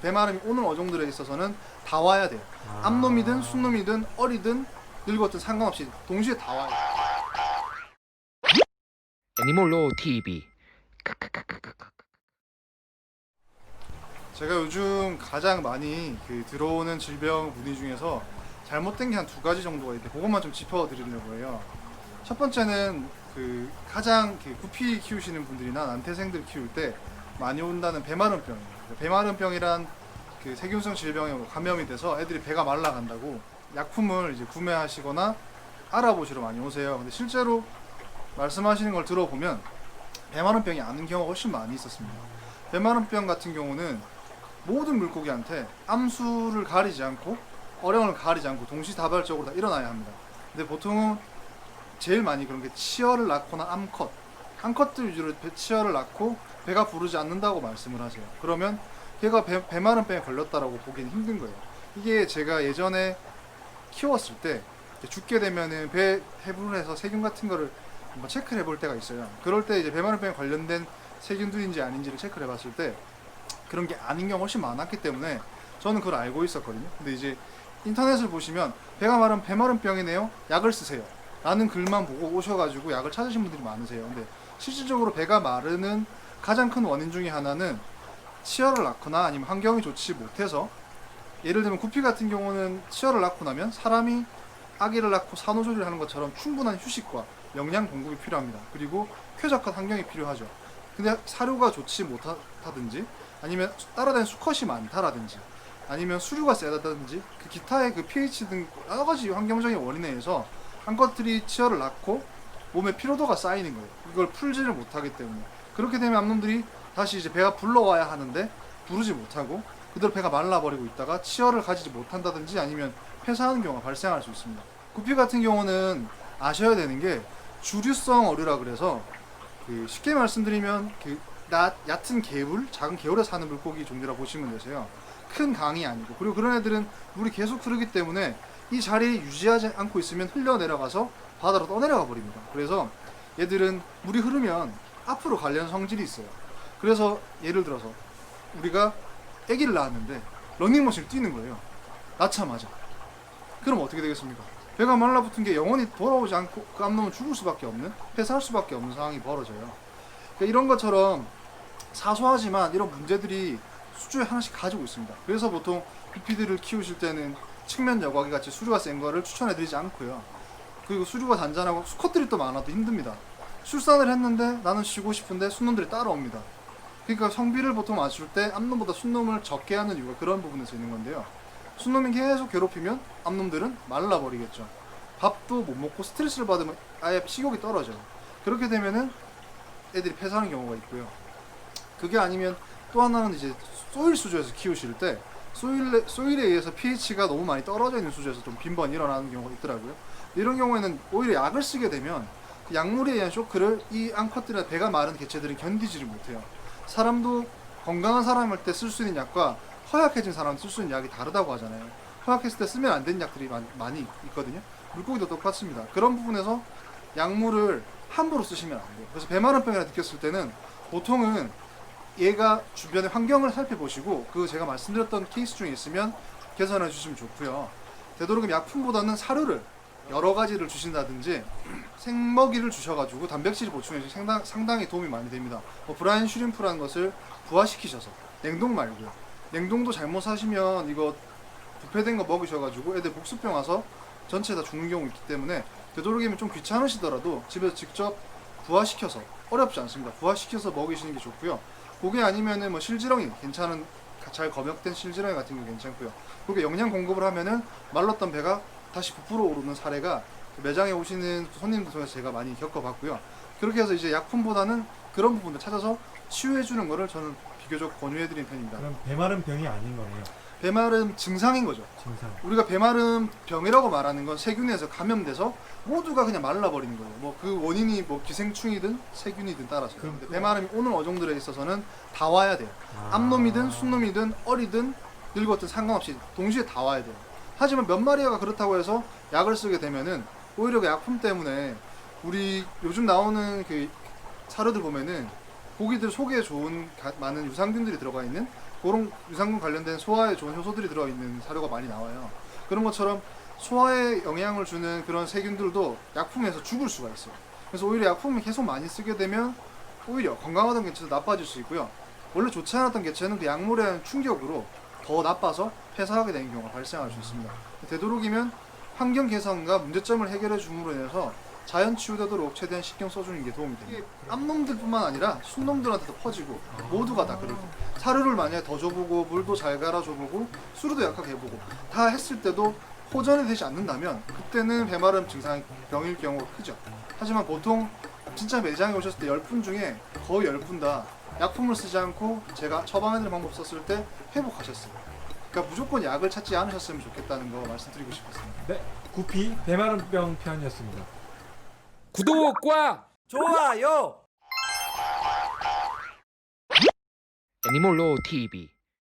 배마름이 오는 어종들에 있어서는 다 와야 돼요. 아. 암놈이든 순놈이든 어리든 늙었든 상관없이 동시에 다 와요. 애니몰로 TV 제가 요즘 가장 많이 그 들어오는 질병 문의 중에서 잘못된 게 한 두 가지 정도가 있는데 그것만 좀 짚어드리려고 해요. 첫 번째는 그 가장 그 구피 키우시는 분들이나 난태생들 키울 때 많이 온다는 배마름병이에요. 배마름병이란 그 세균성 질병에 감염이 돼서 애들이 배가 말라간다고 약품을 이제 구매하시거나 알아보시러 많이 오세요. 근데 실제로 말씀하시는 걸 들어보면 배마름병이 아는 경우가 훨씬 많이 있었습니다. 배마름병 같은 경우는 모든 물고기한테 암수를 가리지 않고 어령을 가리지 않고 동시다발적으로 다 일어나야 합니다. 근데 보통은 제일 많이 그런 게 치어를 낳거나 암컷, 암컷들 위주로 배- 치어를 낳고 배가 부르지 않는다고 말씀을 하세요. 그러면 걔가 배, 배마름병에 걸렸다라고 보기는 힘든 거예요. 이게 제가 예전에 키웠을 때 죽게 되면은 배 해부해서 세균 같은 거를 한번 체크를 해볼 때가 있어요. 그럴 때 이제 배마름병에 관련된 세균들인지 아닌지를 체크를 해봤을 때 그런 게 아닌 경우가 훨씬 많았기 때문에 저는 그걸 알고 있었거든요. 근데 이제 인터넷을 보시면 배가 마른 배마름병이네요. 약을 쓰세요. 라는 글만 보고 오셔가지고 약을 찾으신 분들이 많으세요. 근데 실질적으로 배가 마르는 가장 큰 원인 중에 하나는 치열을 낳거나 아니면 환경이 좋지 못해서 예를 들면 구피 같은 경우는 치열을 낳고 나면 사람이 아기를 낳고 산후조리를 하는 것처럼 충분한 휴식과 영양 공급이 필요합니다. 그리고 쾌적한 환경이 필요하죠. 근데 사료가 좋지 못하든지 아니면 따라다니는 수컷이 많다라든지 아니면 수류가 세다든지 그 기타의 그 pH 등 여러 가지 환경적인 원인에 의해서 한 것들이 치열을 낳고 몸에 피로도가 쌓이는 거예요. 이걸 풀지를 못하기 때문에 그렇게 되면 암놈들이 다시 이제 배가 불러와야 하는데 부르지 못하고 그대로 배가 말라버리고 있다가 치열을 가지지 못한다든지 아니면 폐사하는 경우가 발생할 수 있습니다. 구피 같은 경우는 아셔야 되는 게 주류성 어류라 그래서 그 쉽게 말씀드리면 그 나, 얕은 개울, 작은 개울에 사는 물고기 종류라 보시면 되세요. 큰 강이 아니고 그리고 그런 애들은 물이 계속 흐르기 때문에 이 자리에 유지하지 않고 있으면 흘러 내려가서 바다로 떠내려가 버립니다. 그래서 얘들은 물이 흐르면 앞으로 가려는 성질이 있어요. 그래서 예를 들어서 우리가 아기를 낳았는데 러닝머신을 뛰는 거예요. 낳자마자. 그럼 어떻게 되겠습니까? 배가 말라붙은 게 영원히 돌아오지 않고 그 암놈은 죽을 수밖에 없는 폐사할 수밖에 없는 상황이 벌어져요. 그러니까 이런 것처럼 사소하지만 이런 문제들이 수조에 하나씩 가지고 있습니다. 그래서 보통 구피들을 키우실 때는 측면 여과기 같이 수류가 센 거를 추천해드리지 않고요. 그리고 수류가 단단하고 수컷들이 또 많아도 힘듭니다. 출산을 했는데 나는 쉬고 싶은데 순놈들이 따라옵니다. 그러니까 성비를 보통 맞출 때 암놈보다 순놈을 적게 하는 이유가 그런 부분에서 있는 건데요. 순놈이 계속 괴롭히면 암놈들은 말라버리겠죠. 밥도 못 먹고 스트레스를 받으면 아예 식욕이 떨어져요. 그렇게 되면은 애들이 폐사하는 경우가 있고요. 그게 아니면 또 하나는 이제 소일 수조에서 키우실 때 소일에, 소일에 의해서 pH가 너무 많이 떨어져 있는 수조에서 좀 빈번히 일어나는 경우가 있더라고요. 이런 경우에는 오히려 약을 쓰게 되면 그 약물에 의한 쇼크를 이 암컷들이나 배가 마른 개체들은 견디지를 못해요. 사람도 건강한 사람일 때 쓸 수 있는 약과 허약해진 사람 쓸 수 있는 약이 다르다고 하잖아요. 허약했을 때 쓰면 안 되는 약들이 많- 많이 있거든요. 물고기도 똑같습니다. 그런 부분에서 약물을 함부로 쓰시면 안 돼요. 그래서 배마름병이라 느꼈을 때는 보통은 얘가 주변의 환경을 살펴보시고 그 제가 말씀드렸던 케이스 중에 있으면 개선해 주시면 좋고요. 되도록이면 약품보다는 사료를 여러 가지를 주신다든지 생먹이를 주셔가지고 단백질 보충에 상당, 상당히 도움이 많이 됩니다. 뭐 브라인 슈림프라는 것을 부화시키셔서 냉동 말고요. 냉동도 잘못 사시면 이거 부패된 거 먹으셔가지고 애들 복수병 와서 전체 다 죽는 경우 있기 때문에 되도록이면 좀 귀찮으시더라도 집에서 직접 부화시켜서 어렵지 않습니다. 부화시켜서 먹이시는 게 좋고요. 그게 아니면은 뭐 실지렁이 괜찮은 잘 검역된 실지렁이 같은 게 괜찮고요. 그렇게 영양 공급을 하면은 말랐던 배가 다시 부풀어 오르는 사례가 그 매장에 오시는 손님들 통해서 제가 많이 겪어봤고요. 그렇게 해서 이제 약품보다는 그런 부분을 찾아서 치유해 주는 거를 저는 비교적 권유해 드리는 편입니다. 그럼 배마른 병이 아닌 거네요. 배마름 증상인 거죠. 증상. 우리가 배마름 병이라고 말하는 건 세균에서 감염돼서 모두가 그냥 말라버리는 거예요. 뭐 그 원인이 뭐 기생충이든 세균이든 따라서. 그- 근데 배마름이 오는 어종들에 있어서는 다 와야 돼요. 아. 암놈이든 순놈이든 어리든 늙었든 상관없이 동시에 다 와야 돼요. 하지만 몇 마리가 그렇다고 해서 약을 쓰게 되면은 오히려 그 약품 때문에 우리 요즘 나오는 그 사료들 보면은 고기들 속에 좋은 가- 많은 유산균들이 들어가 있는 그런 유산균 관련된 소화에 좋은 효소들이 들어 있는 사료가 많이 나와요. 그런 것처럼 소화에 영향을 주는 그런 세균들도 약품에서 죽을 수가 있어요. 그래서 오히려 약품을 계속 많이 쓰게 되면 오히려 건강하던 개체도 나빠질 수 있고요. 원래 좋지 않았던 개체는 그 약물에 의한 충격으로 더 나빠서 폐사하게 되는 경우가 발생할 수 있습니다. 되도록이면 환경 개선과 문제점을 해결해 줌으로 인해서 자연 치유되도록 최대한 신경 써주는 게 도움이 됩니다. 이게 암놈들뿐만 아니라 순놈들한테도 퍼지고 모두가 다 그러고 사료를 만약에 더 줘보고 물도 잘 갈아줘보고 수로도 약하게 해보고 다 했을 때도 호전이 되지 않는다면 그때는 배마름 증상 병일 경우가 크죠. 하지만 보통 진짜 매장에 오셨을 때 10분 중에 거의 10분 다 약품을 쓰지 않고 제가 처방해드린 방법 썼을 때 회복하셨어요. 그러니까 무조건 약을 찾지 않으셨으면 좋겠다는 거 말씀드리고 싶었습니다. 네, 구피 대마름병 편이었습니다. 구독과 좋아요. 애니몰로 TV